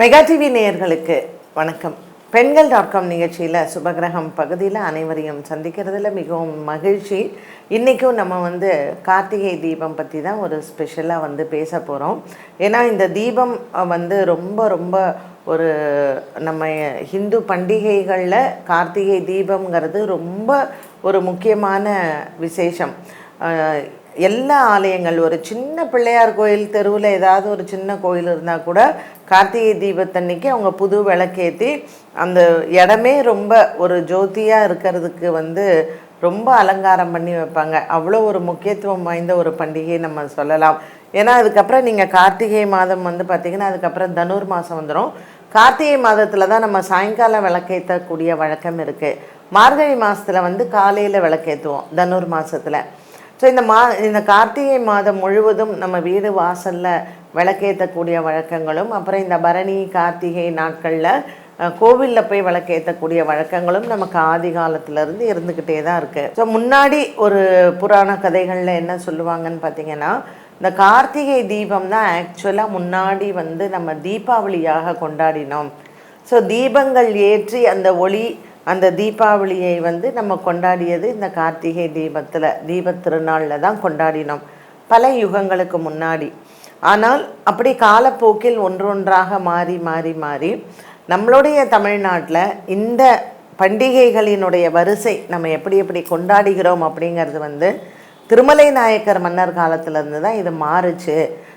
Mega TV நேயர்களுக்கு வணக்கம். பெண்கள் டாட் காம் நிகழ்ச்சியில் சுபகிரகம் பகுதியில் அனைவரையும் சந்திக்கிறதுல மிகவும் மகிழ்ச்சி. இன்றைக்கும் நம்ம வந்து கார்த்திகை தீபம் பற்றி தான் ஒரு ஸ்பெஷலாக வந்து பேச போகிறோம் ஏன்னா இந்த தீபம் வந்து ரொம்ப ரொம்ப ஒரு நம்ம ஹிந்து பண்டிகைகளில் கார்த்திகை தீபம்ங்கிறது ரொம்ப ஒரு முக்கியமான விசேஷம். எல்லா ஆலயங்கள் ஒரு சின்ன பிள்ளையார் கோயில் தெருவில் ஏதாவது ஒரு சின்ன கோயில் இருந்தால் கூட கார்த்திகை தீபத்தன்னைக்கு அவங்க புது விளக்கேற்றி அந்த இடமே ரொம்ப ஒரு ஜோதியாக இருக்கிறதுக்கு வந்து ரொம்ப அலங்காரம் பண்ணி வைப்பாங்க. அவ்வளோ ஒரு முக்கியத்துவம் வாய்ந்த ஒரு பண்டிகை நம்ம சொல்லலாம். ஏன்னா அதுக்கப்புறம் நீங்கள் கார்த்திகை மாதம் வந்து பார்த்திங்கன்னா அதுக்கப்புறம் தனுர் மாதம் வந்துடும் கார்த்திகை மாதத்தில் தான் நம்ம சாயங்காலம் விளக்கேற்றக்கூடிய வழக்கம் இருக்குது மார்கழி மாதத்தில் வந்து காலையில் விளக்கேற்றுவோம் தனுர் மாதத்தில் ஸோ இந்த மா இந்த கார்த்திகை மாதம் முழுவதும் நம்ம வீடு வாசலில் விளக்கேற்றக்கூடிய வழக்கங்களும் அப்புறம் இந்த பரணி கார்த்திகை நாட்களில் கோவிலில் போய் விளக்கேற்றக்கூடிய வழக்கங்களும் நமக்கு ஆதி காலத்திலேருந்து இருந்துக்கிட்டே தான் இருக்குது ஸோ முன்னாடி ஒரு புராண கதைகளில் என்ன சொல்லுவாங்கன்னு பார்த்தீங்கன்னா இந்த கார்த்திகை தீபம் தான் ஆக்சுவலாக முன்னாடி வந்து நம்ம தீபாவளியாக கொண்டாடினோம். ஸோ தீபங்கள் ஏற்றி அந்த ஒளி அந்த தீபாவளியை வந்து நம்ம கொண்டாடியது இந்த கார்த்திகை தீபத்தில் தீபத் திருநாளில் தான் கொண்டாடினோம். பல யுகங்களுக்கு முன்னாடி. ஆனால் அப்படி காலப்போக்கில் ஒன்றொன்றாக மாறி மாறி மாறி நம்மளுடைய தமிழ்நாட்டில் இந்த பண்டிகைகளினுடைய வரிசை நம்ம எப்படி எப்படி கொண்டாடுகிறோம் அப்படிங்கிறது வந்து திருமலை நாயக்கர் மன்னர் காலத்திலேருந்து தான் இது மாறுச்சு.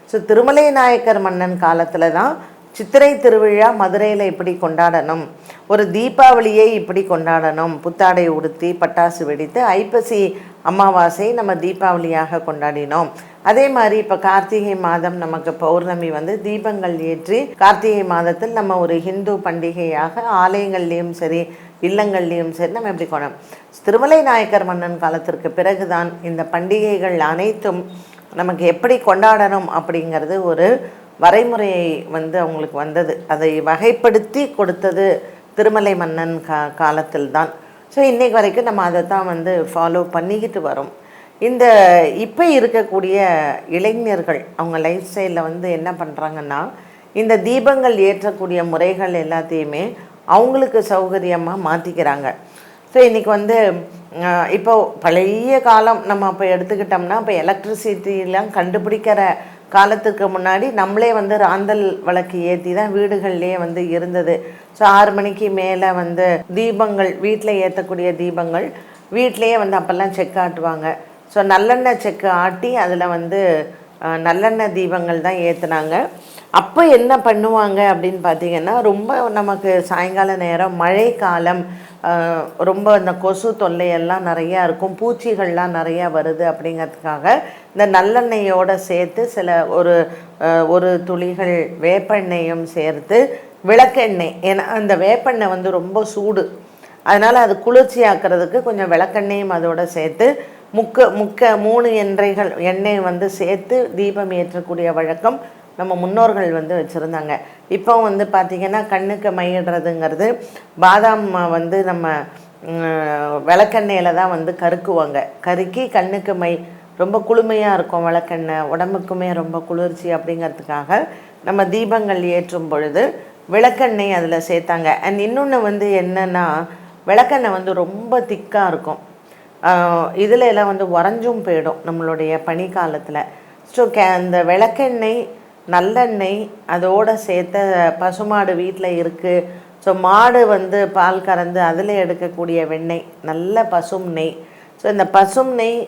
ஸோ திருமலை நாயக்கர் மன்னன் காலத்தில் தான் சித்திரை திருவிழா மதுரையில் எப்படி கொண்டாடணும்? ஒரு தீபாவளியை இப்படி கொண்டாடணும். புத்தாடை உடுத்தி பட்டாசு வெடித்து ஐப்பசி அமாவாசை நம்ம தீபாவளியாக கொண்டாடினோம். அதே மாதிரி இப்போ கார்த்திகை மாதம் நமக்கு பௌர்ணமி வந்து தீபங்கள் ஏற்றி கார்த்திகை மாதத்தில் நம்ம ஒரு ஹிந்து பண்டிகையாக ஆலயங்கள்லேயும் சரி இல்லங்கள்லேயும் சரி நம்ம எப்படி கொண்டோம் திருமலை நாயக்கர் மன்னன் காலத்திற்கு பிறகுதான் இந்த பண்டிகைகள் அனைத்தும் நமக்கு எப்படி கொண்டாடணும் அப்படிங்கிறது ஒரு வரைமுறையை வந்து அவங்களுக்கு வந்தது. அதை வகைப்படுத்தி கொடுத்தது திருமலை மன்னன் கா காலத்தில் தான் ஸோ இன்றைக்கு வரைக்கும் நம்ம அதை தான் வந்து ஃபாலோ பண்ணிக்கிட்டு வரோம். இந்த இப்போ இருக்கக்கூடிய இளைஞர்கள் அவங்க லைஃப் ஸ்டைலில் வந்து என்ன பண்ணுறாங்கன்னா இந்த தீபங்கள் ஏற்றக்கூடிய முறைகள் எல்லாத்தையுமே அவங்களுக்கு சௌகரியமாக மாற்றிக்கிறாங்க ஸோ இன்றைக்கி வந்து இப்போ பழைய காலம் நம்ம இப்போ எடுத்துக்கிட்டோம்னா இப்போ எலக்ட்ரிசிட்டிலாம் கண்டுபிடிக்கிற காலத்துக்கு முன்னாடி நம்மளே வந்து ராந்தல் விளக்கு ஏற்றி தான் வீடுகள்லேயே வந்து இருந்தது. ஸோ ஆறு மணிக்கு மேலே வந்து தீபங்கள் வீட்டில் ஏற்றக்கூடிய தீபங்கள் வீட்லேயே வந்து அப்போல்லாம் செக் ஆட்டுவாங்க ஸோ நல்லெண்ணெய் செக்கு ஆட்டி அதில் வந்து நல்லெண்ணெய் தீபங்கள் தான் ஏற்றுனாங்க அப்போ என்ன பண்ணுவாங்க அப்படின்னு பார்த்தீங்கன்னா ரொம்ப நமக்கு சாயங்கால நேரம் மழை காலம் ரொம்ப இந்த கொசு தொல்லையெல்லாம் நிறையா இருக்கும் பூச்சிகள்லாம் நிறையா வருது அப்படிங்கிறதுக்காக இந்த நல்லெண்ணெயோடு சேர்த்து சில ஒரு ஒரு துளிகள் வேப்பெண்ணெயும் சேர்த்து விளக்கெண்ணெய். ஏன்னா அந்த வேப்பெண்ணெய் வந்து ரொம்ப சூடு. அதனால் அது குளிர்ச்சி ஆக்கிறதுக்கு கொஞ்சம் விளக்கெண்ணையும் அதோட சேர்த்து முக்க முக்க மூணு எண்ணெய்கள் எண்ணெய் வந்து சேர்த்து தீபம் ஏற்றக்கூடிய வழக்கம் நம்ம முன்னோர்கள் வந்து வச்சுருந்தாங்க. இப்போ வந்து பார்த்திங்கன்னா கண்ணுக்கு மையிடுறதுங்கிறது பாதாம் வந்து நம்ம விளக்கெண்ணெயில் தான் வந்து கருக்குவாங்க. கருக்கி கண்ணுக்கு மை ரொம்ப குளுமையாக இருக்கும் விளக்கெண்ணெய் உடம்புக்குமே ரொம்ப குளிர்ச்சி அப்படிங்கிறதுக்காக நம்ம தீபங்கள் ஏற்றும் பொழுது விளக்கெண்ணெய் அதில் சேர்த்தாங்க. அண்ட் இன்னொன்று வந்து என்னென்னா விளக்கெண்ணெய் வந்து ரொம்ப திக்காக இருக்கும். இதில் எல்லாம் வந்து உறைஞ்சும் போயிடும் நம்மளுடைய பனிக்காலத்தில். ஸோ கே அந்த விளக்கெண்ணெய் நல்லெண்ணெய் அதோடு சேர்த்த பசுமாடு வீட்டில் இருக்குது ஸோ மாடு வந்து பால் கறந்து அதில் எடுக்கக்கூடிய வெண்ணெய் நல்ல பசும் நெய். ஸோ இந்த பசும் நெய்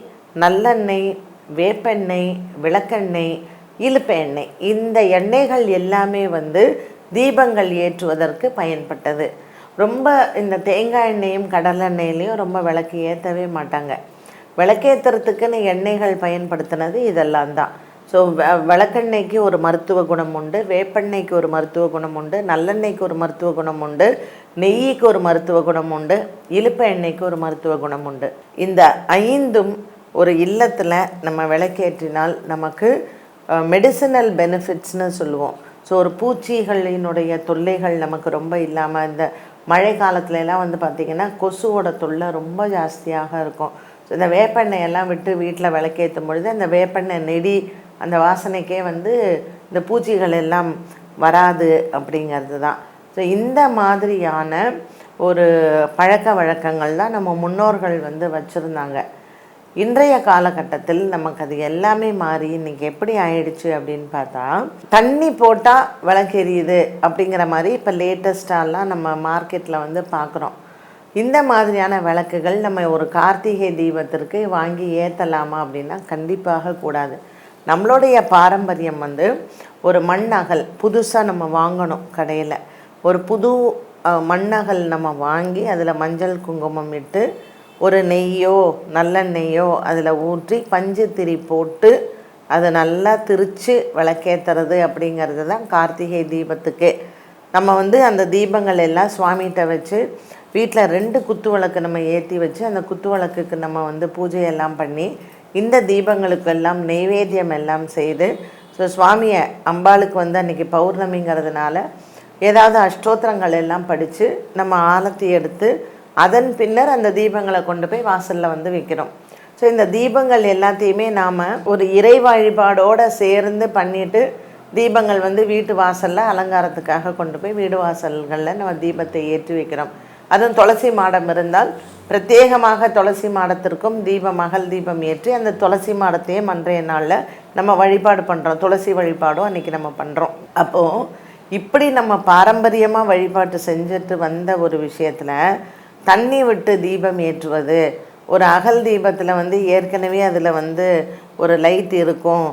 நல்லெண்ணெய் வேப்பெண்ணெய் விளக்கெண்ணெய் இழுப்ப எண்ணெய் இந்த எண்ணெய்கள் எல்லாமே வந்து தீபங்கள் ஏற்றுவதற்கு பயன்பட்டது. ரொம்ப இந்த தேங்காய் எண்ணெயும் கடலெண்ணெயிலையும் ரொம்ப விளக்கு ஏற்றவே மாட்டாங்க. விளக்கேற்றுறதுக்குன்னு எண்ணெய்கள் பயன்படுத்தினது இதெல்லாம் தான். ஸோ விளக்கெண்ணெய்க்கு ஒரு மருத்துவ குணம் உண்டு வேப்பெண்ணெய்க்கு ஒரு மருத்துவ குணம் உண்டு நல்லெண்ணெய்க்கு ஒரு மருத்துவ குணம் உண்டு நெய்யிக்கு ஒரு மருத்துவ குணம் உண்டு இழுப்ப எண்ணெய்க்கு ஒரு மருத்துவ குணம் உண்டு. இந்த ஐந்தும் ஒரு இல்லத்தில் நம்ம விளக்கேற்றினால் நமக்கு மெடிசினல் பெனிஃபிட்ஸ்னு சொல்லுவோம். ஸோ ஒரு பூச்சிகளினுடைய தொல்லைகள் நமக்கு ரொம்ப இல்லாமல் இந்த மழை காலத்துலலாம் வந்து பார்த்திங்கன்னா கொசுவோட தொல்லை ரொம்ப ஜாஸ்தியாக இருக்கும். ஸோ இந்த வேப்பெண்ணெய் எல்லாம் விட்டு வீட்டில் விளக்கேற்றும் பொழுது அந்த வேப்பெண்ணெய் நெடி அந்த வாசனைக்கே வந்து இந்த பூச்சிகள் எல்லாம் வராது அப்படிங்கிறது தான். ஸோ இந்த மாதிரியான ஒரு பழக்க வழக்கங்கள் தான் நம்ம முன்னோர்கள் வந்து வச்சுருந்தாங்க. இன்றைய காலகட்டத்தில் நமக்கு அது எல்லாமே மாறி இன்னைக்கு எப்படி ஆயிடுச்சு அப்படின்னு பார்த்தா தண்ணி போட்டால் விளக்கு எரியுது அப்படிங்கிற மாதிரி இப்போ லேட்டஸ்டாலாம் நம்ம மார்க்கெட்டில் வந்து பார்க்குறோம் இந்த மாதிரியான விளக்குகள் நம்ம ஒரு கார்த்திகை தீபத்திற்கு வாங்கி ஏற்றலாமா அப்படின்னா கண்டிப்பாக கூடாது. நம்மளுடைய பாரம்பரியம் வந்து ஒரு மண் அகல் புதுசாக நம்ம வாங்கணும் கடையில். ஒரு புது மண்ணகல் நம்ம வாங்கி அதில் மஞ்சள் குங்குமம் இட்டு ஒரு நெய்யோ நல்லெண்ணெய்யோ அதில் ஊற்றி பஞ்சு திரி போட்டு அதை நல்லா திரித்து விளக்கேற்றுறது அப்படிங்கிறது தான் கார்த்திகை தீபத்துக்கே. நம்ம வந்து அந்த தீபங்கள் எல்லாம் சுவாமிகிட்ட வச்சு வீட்டில் ரெண்டு குத்து விளக்கு நம்ம ஏற்றி வச்சு அந்த குத்து விளக்குக்கு நம்ம வந்து பூஜையெல்லாம் பண்ணி இந்த தீபங்களுக்கெல்லாம் நெய்வேத்தியம் எல்லாம் செய்து ஸோ சுவாமியை அம்பாளுக்கு வந்து அன்றைக்கி பௌர்ணமிங்கிறதுனால ஏதாவது அஷ்டோத்திரங்கள் எல்லாம் படித்து நம்ம ஆலத்தி எடுத்து அதன் பின்னர் அந்த தீபங்களை கொண்டு போய் வாசலில் வந்து வைக்கிறோம் ஸோ இந்த தீபங்கள் எல்லாத்தையுமே நாம் ஒரு இறை வழிபாடோடு சேர்ந்து பண்ணிட்டு தீபங்கள் வந்து வீட்டு வாசலில் அலங்காரத்துக்காக கொண்டு போய் வீடு வாசல்களில் நம்ம தீபத்தை ஏற்றி வைக்கிறோம். அதுவும் துளசி மாடம் இருந்தால் பிரத்யேகமாக துளசி மாடத்திற்கும் தீபம் அகல் தீபம் ஏற்றி அந்த துளசி மாடத்தையே அன்றைய நாளில் நம்ம வழிபாடு பண்ணுறோம் துளசி வழிபாடும் அன்றைக்கி நம்ம பண்ணுறோம் அப்போது இப்படி நம்ம பாரம்பரியமாக வழிபாட்டு செஞ்சுட்டு வந்த ஒரு விஷயத்தில் தண்ணி விட்டு தீபம் ஏற்றுவது ஒரு அகல் தீபத்தில் வந்து ஏற்கனவே அதில் வந்து ஒரு லைட் இருக்கும்.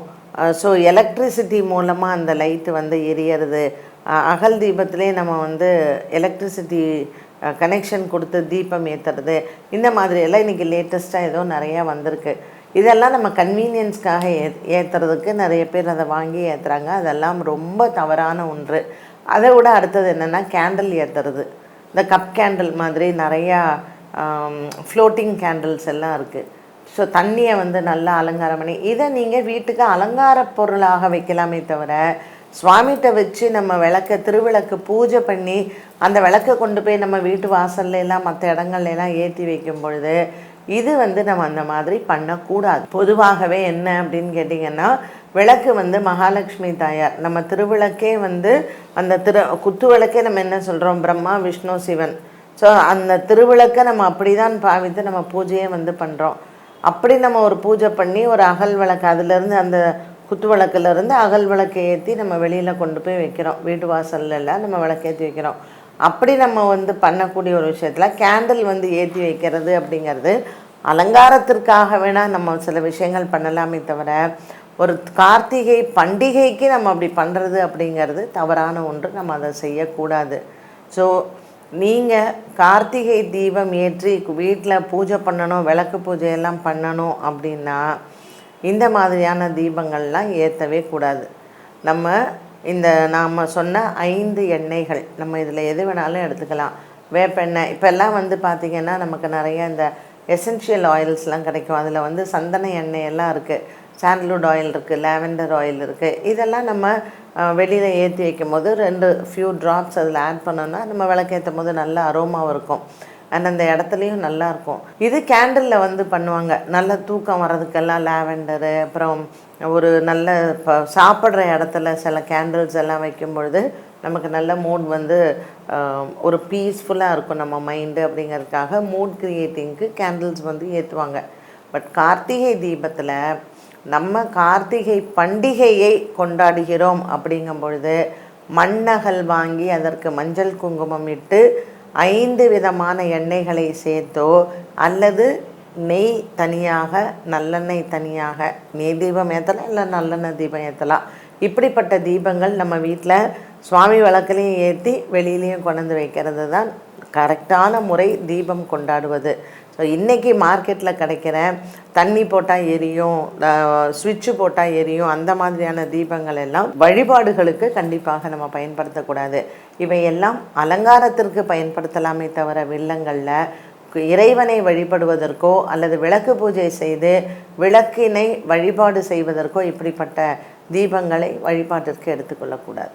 ஸோ எலக்ட்ரிசிட்டி மூலமாக அந்த லைட்டு வந்து எரியறது. அகல் தீபத்திலே நம்ம வந்து எலக்ட்ரிசிட்டி கனெக்ஷன் கொடுத்து தீபம் ஏற்றுறது இந்த மாதிரியெல்லாம் இன்றைக்கி லேட்டஸ்ட்டாக ஏதோ நிறையா வந்திருக்கு. இதெல்லாம் நம்ம கன்வீனியன்ஸ்க்காக ஏ ஏற்றுறதுக்கு நிறைய பேர் அதை வாங்கி ஏற்றுறாங்க அதெல்லாம் ரொம்ப தவறான ஒன்று. அதை விட அடுத்தது என்னென்னா கேண்டில் ஏற்றுறது இந்த கப் கேண்டில் மாதிரி நிறையா ஃப்ளோட்டிங் கேண்டில்ஸ் எல்லாம் இருக்குது ஸோ தண்ணியை வந்து நல்லா அலங்காரம் பண்ணி இதை நீங்கள் வீட்டுக்கு அலங்கார பொருளாக வைக்கலாமே தவிர சுவாமிகிட்ட வச்சு நம்ம விளக்க திருவிளக்கு பூஜை பண்ணி அந்த விளக்கை கொண்டு போய் நம்ம வீட்டு வாசல்ல எல்லாம் மற்ற இடங்கள்லாம் ஏற்றி வைக்கும் பொழுது இது வந்து நம்ம அந்த மாதிரி பண்ணக்கூடாது. பொதுவாகவே என்ன அப்படின்னு கேட்டிங்கன்னா விளக்கு வந்து மகாலட்சுமி தாயார் நம்ம திருவிளக்கே வந்து அந்த திரு குத்து விளக்கே நம்ம என்ன சொல்கிறோம் பிரம்மா விஷ்ணு சிவன். ஸோ அந்த திருவிளக்கை நம்ம அப்படி தான் பாவித்து நம்ம பூஜையே வந்து பண்ணுறோம் அப்படி நம்ம ஒரு பூஜை பண்ணி ஒரு அகல் விளக்கு அதுலேருந்து அந்த குத்து விளக்குலேருந்து அகல் விளக்கை ஏற்றி நம்ம வெளியில் கொண்டு போய் வைக்கிறோம். வீட்டு வாசல்லாம் நம்ம விளக்கேற்றி வைக்கிறோம். அப்படி நம்ம வந்து பண்ணக்கூடிய ஒரு விஷயத்தில் கேண்டில் வந்து ஏற்றி வைக்கிறது அப்படிங்கிறது அலங்காரத்திற்காக வேணால் நம்ம சில விஷயங்கள் பண்ணலாமே தவிர ஒரு கார்த்திகை பண்டிகைக்கு நம்ம அப்படி பண்ணுறது அப்படிங்கிறது தவறான ஒன்று. நம்ம அதை செய்யக்கூடாது. ஸோ நீங்கள் கார்த்திகை தீபம் ஏற்றி வீட்டில் பூஜை பண்ணணும் விளக்கு பூஜை எல்லாம் பண்ணணும் அப்படின்னா இந்த மாதிரியான தீபங்கள்லாம் ஏற்றவே கூடாது. நம்ம இந்த நாம் சொன்ன ஐந்து எண்ணெய்கள் நம்ம இதில் எது வேணாலும் எடுத்துக்கலாம். வேப்பெண்ணெய் இப்போல்லாம் வந்து பார்த்திங்கன்னா நமக்கு நிறைய இந்த எசென்ஷியல் ஆயில்ஸ்லாம் கிடைக்கும். அதில் வந்து சந்தன எண்ணெய் எல்லாம் இருக்குது சாண்டல்வுட் ஆயில் இருக்குது லாவெண்டர் ஆயில் இருக்குது இதெல்லாம் நம்ம வெளியில் ஏற்றி வைக்கும் போது ரெண்டு ஃபியூ ட்ராப்ஸ் அதில் ஆட் பண்ணோன்னா நம்ம விளக்கேற்றும் போது நல்ல அரோமாவும் இருக்கும். அந்தந்த அந்த இடத்துலையும் நல்லாயிருக்கும் இது கேண்டிலில் வந்து பண்ணுவாங்க. நல்ல தூக்கம் வர்றதுக்கெல்லாம் லாவெண்டரு அப்புறம் ஒரு நல்ல இப்போ சாப்பிட்ற இடத்துல சில கேண்டில்ஸ் எல்லாம் வைக்கும் பொழுது நமக்கு நல்ல மூட் வந்து ஒரு பீஸ்ஃபுல்லாக இருக்கும் நம்ம மைண்டு அப்படிங்கிறதுக்காக மூட் கிரியேட்டிங்க்கு கேண்டில்ஸ் வந்து ஏற்றுவாங்க பட் கார்த்திகை தீபத்தில் நம்ம கார்த்திகை பண்டிகையை கொண்டாடுகிறோம் அப்படிங்கும் பொழுது மண்ணகல் வாங்கி அதற்கு மஞ்சள் குங்குமம் இட்டு ஐந்து விதமான எண்ணெய்களை சேர்த்தோ அல்லது நெய் தனியாக நல்லெண்ணெய் தனியாக நெய் தீபம் ஏற்றலாம் இல்லை நல்லெண்ணெய் தீபம் ஏற்றலாம் இப்படிப்பட்ட தீபங்கள் நம்ம வீட்டில் சுவாமி விளக்குலையும் ஏற்றி வெளியிலையும் கொண்டு வைக்கிறது தான் கரெக்டான முறை தீபம் கொண்டாடுவது. ஸோ இன்றைக்கி மார்க்கெட்டில் கிடைக்கிற தண்ணி போட்டால் எரியும் சுவிட்சு போட்டால் எரியும் அந்த மாதிரியான தீபங்கள் எல்லாம் வழிபாடுகளுக்கு கண்டிப்பாக நம்ம பயன்படுத்தக்கூடாது. இவையெல்லாம் அலங்காரத்திற்கு பயன்படுத்தலாமே தவிர வில்லங்களில் இறைவனை வழிபடுவதற்கோ அல்லது விளக்கு பூஜை செய்து விளக்கினை வழிபாடு செய்வதற்கோ இப்படிப்பட்ட தீபங்களை வழிபாட்டிற்கு எடுத்துக்கொள்ளக்கூடாது.